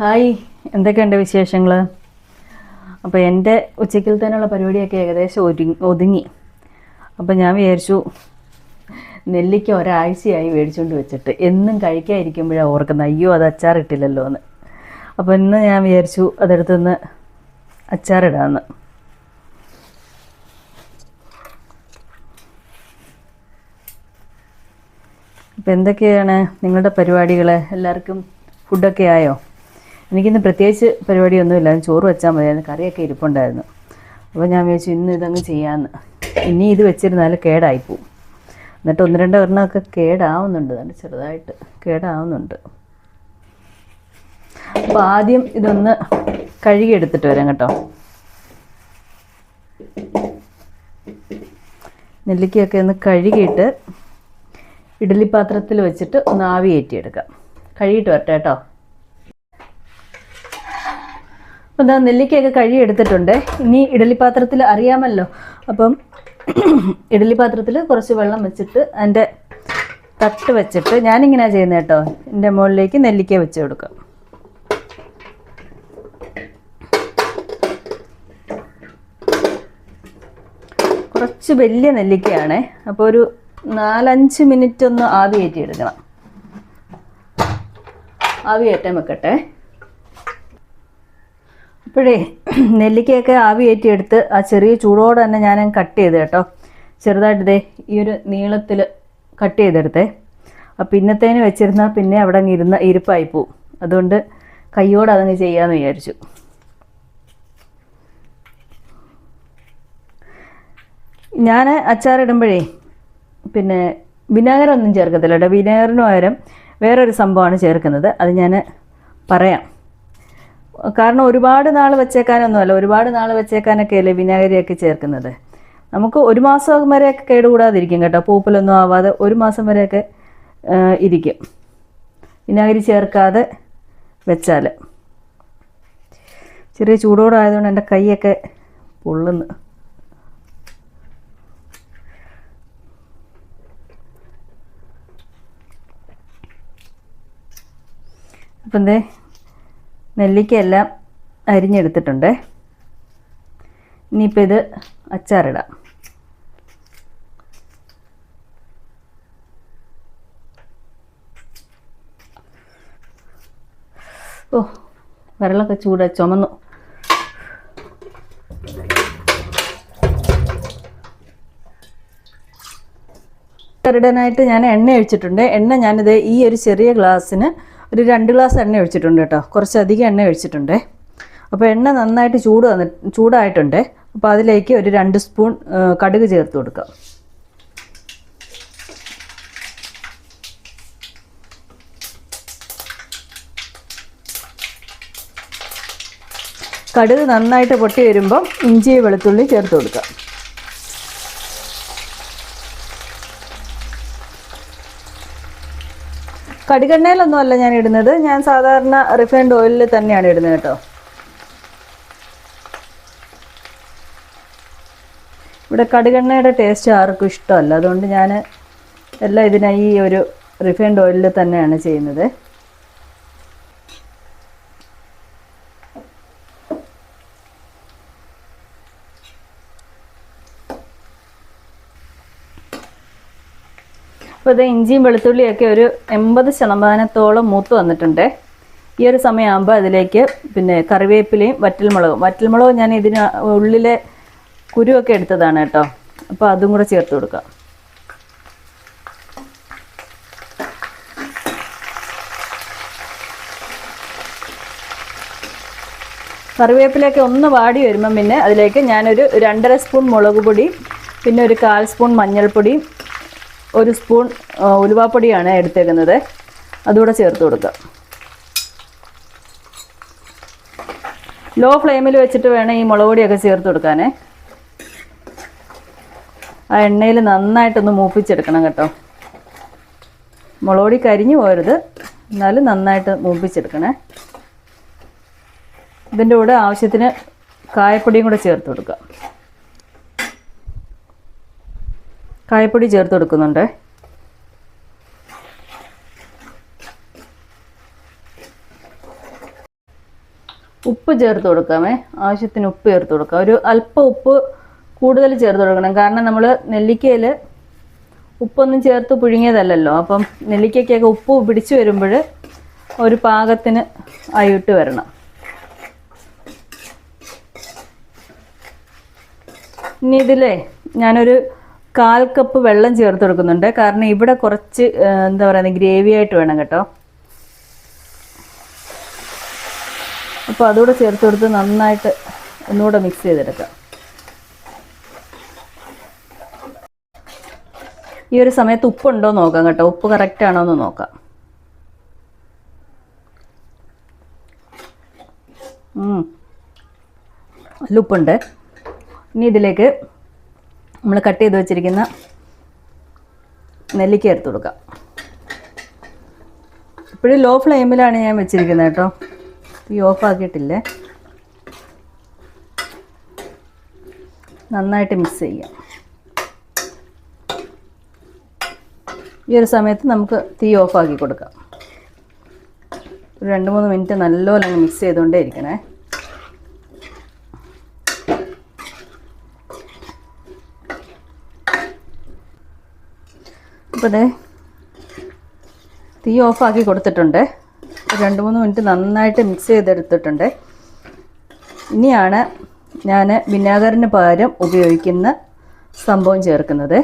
Hi എന്തൊക്കെയുണ്ട് വിശേഷങ്ങൾ അപ്പോൾ എന്റെ ഉച്ചക്കലത്തേനുള്ള പരിപാടിയൊക്കെ ഏകദേശം ഒരുങ്ങി ഒതുങ്ങി. അപ്പോൾ ഞാൻ വിചാരിച്ചു നെല്ലിക്ക ഒരാഴ്ചയായി മേടിച്ചുകൊണ്ട് വെച്ചിട്ട്. എന്നും കഴിക്കാതിരിക്കുമ്പോഴാണ് ഓർക്കുന്നത് അയ്യോ അത് അച്ചാറിട്ടില്ലല്ലോ എന്ന്. അപ്പോൾ ഇന്ന് ഞാൻ വിചാരിച്ചു അതെടുത്തുനിന്ന് അച്ചാറിടാമെന്ന് അപ്പോൾ എന്തൊക്കെയാണ് നിങ്ങളുടെ പരിപാടികൾ എല്ലാവർക്കും ഫുഡൊക്കെ ആയോ? എനിക്കിന്ന് പ്രത്യേകിച്ച് പരിപാടിയൊന്നുമില്ല. ചോറ് വെച്ചാൽ മതിയായിരുന്നു കറിയൊക്കെ ഇരിപ്പുണ്ടായിരുന്നു. അപ്പോൾ ഞാൻ വിചാരിച്ചു ഇന്ന് ഇതങ്ങ് ചെയ്യാമെന്ന് ഇനി ഇത് വെച്ചിരുന്നാൽ കേടായിപ്പോവും. എന്നിട്ട് ഒന്ന് രണ്ട് എണ്ണമൊക്കെ കേടാവുന്നുണ്ട്. തന്നെ ചെറുതായിട്ട് കേടാവുന്നുണ്ട്. അപ്പോൾ ആദ്യം ഇതൊന്ന് കഴുകി എടുത്തിട്ട് വരാം കേട്ടോ. നെല്ലിക്കയൊക്കെ ഒന്ന് കഴുകിയിട്ട് ഇഡ്ഡലി പാത്രത്തിൽ വെച്ചിട്ട് ഒന്ന് ആവി ഏറ്റിയെടുക്കാം കഴുകിയിട്ട് വരട്ടെ കേട്ടോ. അപ്പം എന്താ നെല്ലിക്കയൊക്കെ കഴുകി എടുത്തിട്ടുണ്ട് ഇനി ഇഡലിപ്പാത്രത്തിൽ പാത്രത്തിൽ അറിയാമല്ലോ. അപ്പം ഇഡലിപ്പാത്രത്തിൽ പാത്രത്തിൽ കുറച്ച് വെള്ളം വെച്ചിട്ട് അതിന്റെ തട്ട് വെച്ചിട്ട് ഞാനിങ്ങനെയാണ് ചെയ്യുന്നത് കേട്ടോ. എന്റെ മുകളിലേക്ക് നെല്ലിക്ക വെച്ച് കൊടുക്കാം. കുറച്ച് വലിയ നെല്ലിക്കയാണ്. അപ്പോൾ ഒരു നാലഞ്ച് മിനിറ്റ് ഒന്ന് ആവി കയറ്റി എടുക്കണം. ആവി കയറ്റാൻ വെക്കട്ടെ. അപ്പോഴേ നെല്ലിക്കയൊക്കെ ആവി കയറ്റി ആ ചെറിയ ചൂടോടെ തന്നെ ഞാൻ കട്ട് ചെയ്ത് കേട്ടോ. ചെറുതായിട്ട് ഇതേ ഈ ഒരു നീളത്തിൽ കട്ട് ചെയ്തെടുത്തേ. അപ്പം പിന്നത്തേന് വെച്ചിരുന്നാൽ പിന്നെ അവിടെ അങ്ങ് ഇരുന്ന ഇരിപ്പായി പോവും. അതുകൊണ്ട് കൈയോടെ അതങ്ങ് ചെയ്യാമെന്ന് വിചാരിച്ചു. ഞാൻ അച്ചാറിടുമ്പോഴേ പിന്നെ വിനാഗിരൊന്നും ചേർക്കത്തില്ല കേട്ടോ. വിനാഗറിന് പകരം വേറൊരു സംഭവമാണ് ചേർക്കുന്നത്. അത് ഞാൻ പറയാം. കാരണം ഒരുപാട് നാൾ വെച്ചേക്കാനൊന്നുമല്ല ഒരുപാട് നാൾ വെച്ചേക്കാനൊക്കെ അല്ലേ വിനാഗിരിയൊക്കെ ചേർക്കുന്നത്. നമുക്ക് ഒരു മാസം വരെയൊക്കെ കേടുകൂടാതിരിക്കും കേട്ടോ പൂപ്പലൊന്നും ആവാതെ ഒരു മാസം വരെയൊക്കെ ഇരിക്കും. വിനാഗിരി ചേർക്കാതെ വെച്ചാൽ ചെറിയ ചൂടോടായതുകൊണ്ട് എന്റെ കൈയൊക്കെ പൊള്ളുന്നു. അപ്പം എന്തേ നെല്ലിക്കയെല്ലാം അരിഞ്ഞെടുത്തിട്ടുണ്ട്. ഇനിയിപ്പോൾ ഇത് അച്ചാറിടാം. ഓ വിരളൊക്കെ ചൂട് ചുമന്നു. കറിടാനായിട്ട് ഞാൻ എണ്ണ ഒഴിച്ചിട്ടുണ്ട്. എണ്ണ ഞാനിത് ഈ ഒരു ചെറിയ ഗ്ലാസ്സിന് ഒരു രണ്ട് ഗ്ലാസ് എണ്ണ ഒഴിച്ചിട്ടുണ്ട് കേട്ടോ. കുറച്ചധികം എണ്ണ ഒഴിച്ചിട്ടുണ്ട്. അപ്പോൾ എണ്ണ നന്നായിട്ട് ചൂട് വന്നി ചൂടായിട്ടുണ്ട്. അപ്പോൾ അതിലേക്ക് ഒരു രണ്ട് സ്പൂൺ കടുക് ചേർത്ത് കൊടുക്കുക കടുക് നന്നായിട്ട് പൊട്ടി വരുമ്പം ഇഞ്ചി വെളുത്തുള്ളി ചേർത്ത് കൊടുക്കാം. കടുകെണ്ണയിലൊന്നും അല്ല ഞാൻ ഇടുന്നത്. ഞാൻ സാധാരണ റിഫൈൻഡ് ഓയിലിൽ തന്നെയാണ് ഇടുന്നത് കേട്ടോ. ഇവിടെ കടുകെണ്ണയുടെ ടേസ്റ്റ് ആർക്കും ഇഷ്ടമല്ല. അതുകൊണ്ട് ഞാൻ എല്ലാം ഇതിനായി ഈ ഒരു റിഫൈൻഡ് ഓയിലിൽ തന്നെയാണ് ചെയ്യുന്നത്. അപ്പോൾ ഇത് ഇഞ്ചിയും വെളുത്തുള്ളിയൊക്കെ ഒരു എൺപത് ശതമാനത്തോളം മൂത്ത് വന്നിട്ടുണ്ട്. ഈ ഒരു സമയമാകുമ്പോൾ അതിലേക്ക് പിന്നെ കറിവേപ്പിലയും വറ്റൽമുളകും. വറ്റൽമുളകും ഞാൻ ഇതിന് ഉള്ളിലെ കുരുവൊക്കെ എടുത്തതാണ് കേട്ടോ. അപ്പോൾ അതും കൂടെ ചേർത്ത് കൊടുക്കാം. കറിവേപ്പിലയൊക്കെ ഒന്ന് വാടി വരുമ്പം പിന്നെ അതിലേക്ക് ഞാനൊരു രണ്ടര സ്പൂൺ മുളക് പൊടി പിന്നെ ഒരു കാൽ സ്പൂൺ മഞ്ഞൾപ്പൊടി ഒരു സ്പൂൺ ഉലുവാപ്പൊടിയാണ് എടുത്തേക്കുന്നത്. അതുകൂടെ ചേർത്ത് കൊടുക്കുക ലോ ഫ്ലെയിമിൽ വെച്ചിട്ട് വേണം ഈ മുളക് പൊടിയൊക്കെ ചേർത്ത് കൊടുക്കാനേ. ആ എണ്ണയിൽ നന്നായിട്ടൊന്ന് മൂപ്പിച്ചെടുക്കണം കേട്ടോ. മുളക് പൊടി കരിഞ്ഞു പോരുത്. എന്നാലും നന്നായിട്ട് മൂപ്പിച്ചെടുക്കണേ. ഇതിന്റെ കൂടെ ആവശ്യത്തിന് കായപ്പൊടിയും കൂടെ ചേർത്ത് കൊടുക്കുക കായപ്പൊടി ചേർത്ത് കൊടുക്കുന്നുണ്ട് ഉപ്പ് ചേർത്ത് കൊടുക്കാമേ. ആവശ്യത്തിന് ഉപ്പ് ചേർത്ത് കൊടുക്കാം. ഒരു അല്പം ഉപ്പ് കൂടുതൽ ചേർത്ത് കൊടുക്കണം. കാരണം നമ്മൾ നെല്ലിക്കയിൽ ഉപ്പൊന്നും ചേർത്ത് പുഴുങ്ങിയതല്ലല്ലോ. അപ്പം നെല്ലിക്കയ്ക്കൊക്കെ ഉപ്പ് പിടിച്ചു വരുമ്പോൾ ഒരു പാകത്തിന് ആയിട്ട് വരണം. ഇനി ഇതിലേ ഞാനൊരു കാൽ കപ്പ് വെള്ളം ചേർത്ത് കൊടുക്കുന്നുണ്ട്. കാരണം ഇവിടെ കുറച്ച് എന്താ പറയുന്നത് ഗ്രേവി ആയിട്ട് വേണം കേട്ടോ. അപ്പോൾ അതുകൂടെ ചേർത്ത് കൊടുത്ത് നന്നായിട്ട് ഒന്നുകൂടെ മിക്സ് ചെയ്തെടുക്കാം. ഈ ഒരു സമയത്ത് ഉപ്പുണ്ടോ നോക്കാം കേട്ടോ. ഉപ്പ് കറക്റ്റ് ആണോ എന്ന് നോക്കാം. നല്ല ഉപ്പുണ്ട്. ഇനി ഇതിലേക്ക് നമ്മൾ കട്ട് ചെയ്ത് വെച്ചിരിക്കുന്ന നെല്ലിക്ക എടുത്ത് കൊടുക്കാം. ഇപ്പോഴും ലോ ഫ്ലെയിമിലാണ് ഞാൻ വെച്ചിരിക്കുന്നത് കേട്ടോ. ഈ ഓഫ് ആക്കിയിട്ടില്ലേ? നന്നായിട്ട് മിക്സ് ചെയ്യാം. ഈ ഒരു സമയത്ത് നമുക്ക് തീ ഓഫാക്കി കൊടുക്കാം. ഒരു രണ്ട് മൂന്ന് മിനിറ്റ് നല്ലപോലെ മിക്സ് ചെയ്തുകൊണ്ടേ ഇരിക്കണേ. അപ്പോൾ ദേ തീ ഓഫാക്കി കൊടുത്തിട്ടുണ്ട്. രണ്ട് മൂന്ന് മിനിറ്റ് നന്നായിട്ട് മിക്സ് ചെയ്തെടുത്തിട്ടുണ്ട്. ഇനിയാണ് ഞാൻ വിനാഗറിന് പകരം ഉപയോഗിക്കുന്ന സംഭവം ചേർക്കുന്നത്.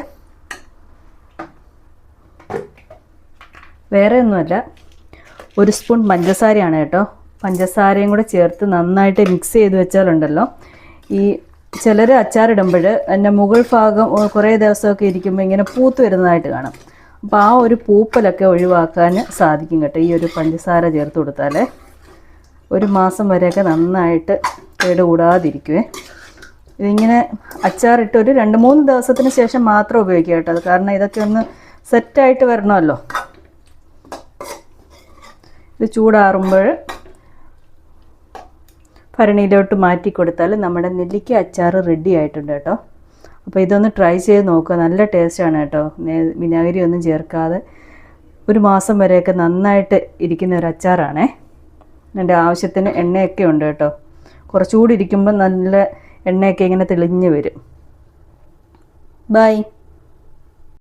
വേറെ ഒന്നുമല്ല ഒരു സ്പൂൺ പഞ്ചസാരയാണ് കേട്ടോ. പഞ്ചസാരയും കൂടെ ചേർത്ത് നന്നായിട്ട് മിക്സ് ചെയ്ത് വെച്ചാലുണ്ടല്ലോ. ഈ ചിലർ അച്ചാറിടുമ്പോൾ എന്റെ മുകൾ ഭാഗം കുറേ ദിവസമൊക്കെ ഇരിക്കുമ്പോൾ ഇങ്ങനെ പൂത്ത് വരുന്നതായിട്ട് കാണും. അപ്പോൾ ആ ഒരു പൂപ്പലൊക്കെ ഒഴിവാക്കാൻ സാധിക്കും കേട്ടോ ഈ ഒരു പഞ്ചസാര ചേർത്ത് കൊടുത്താൽ ഒരു മാസം വരെയൊക്കെ നന്നായിട്ട് കേടുകൂടാതിരിക്കുവേ. ഇതിങ്ങനെ അച്ചാറിട്ട് ഒരു രണ്ട് മൂന്ന് ദിവസത്തിന് ശേഷം മാത്രം ഉപയോഗിക്കുക കേട്ടോ കാരണം ഇതൊക്കെ ഒന്ന് സെറ്റായിട്ട് വരണമല്ലോ. ഇത് ചൂടാറുമ്പോൾ ഭരണിയിലോട്ട് മാറ്റി കൊടുത്താൽ നമ്മുടെ നെല്ലിക്ക അച്ചാർ റെഡി ആയിട്ടുണ്ട് കേട്ടോ. അപ്പോൾ ഇതൊന്ന് ട്രൈ ചെയ്ത് നോക്കുക നല്ല ടേസ്റ്റാണ് കേട്ടോ. വിനാഗിരി ഒന്നും ചേർക്കാതെ ഒരു മാസം വരെയൊക്കെ നന്നായിട്ട് ഇരിക്കുന്ന ഒരു അച്ചാറാണേ. എന്റെ ആവശ്യത്തിന് എണ്ണയൊക്കെ ഉണ്ട് കേട്ടോ. കുറച്ചുകൂടി ഇരിക്കുമ്പോൾ നല്ല എണ്ണയൊക്കെ ഇങ്ങനെ തെളിഞ്ഞ് വരും. ബൈ